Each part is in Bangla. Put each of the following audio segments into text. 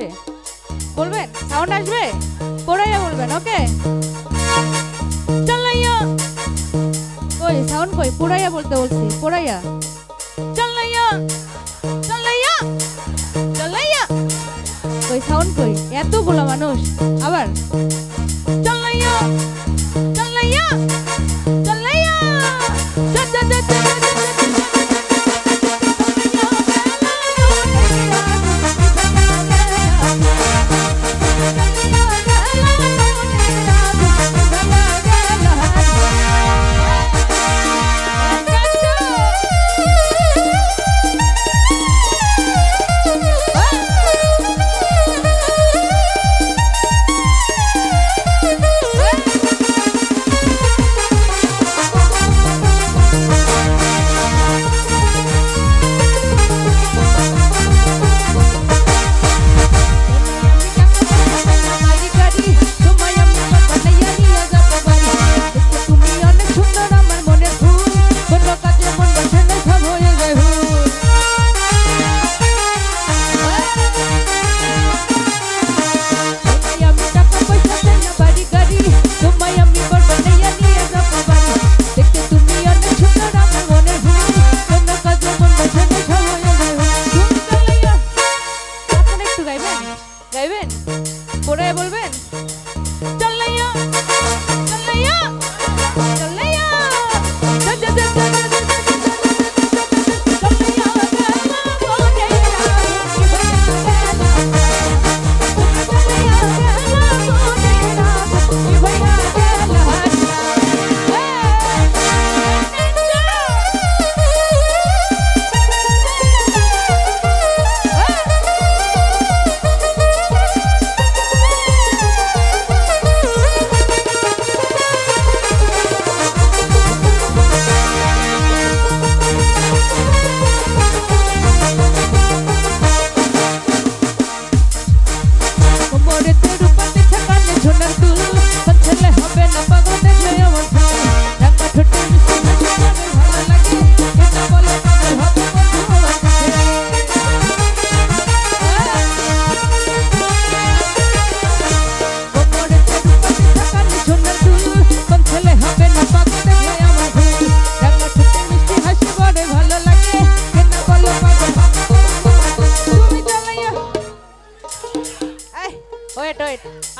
আছে। বলবেন সাউন্ড আসবে? পড়াইয়া বলবেন ওকে চল্লাইয়া ওই সাউন্ড কই? পড়াইয়া বলতে বলছি পড়াইয়া চল্লাইয়া চল্লাইয়া চল্লাইয়া কই সাউন্ড কই? এতগুলো মানুষ। আবার?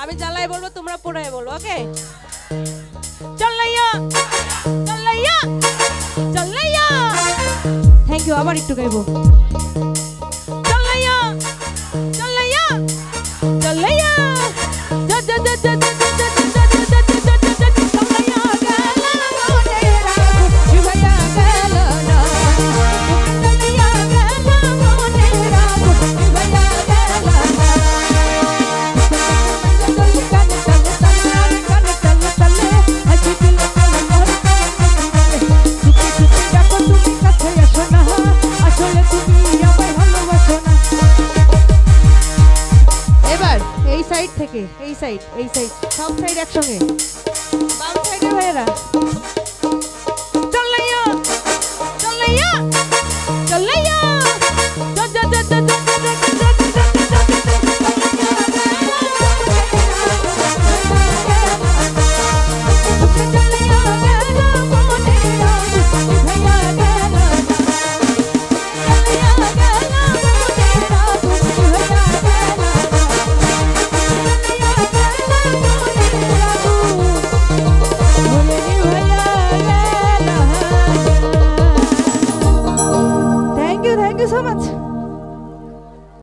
আমি জ্বালাই বলব, তোমরা পোড়ায় বলব ওকে চল্লাইয়া চল্লাইয়া চল্লাইয়া থ্যাংক ইউ আবার একটু গাইবো। থেকে এই সাইড এই সাইড সব সাইড একসঙ্গে। বাম সাইডে ভাইয়েরা।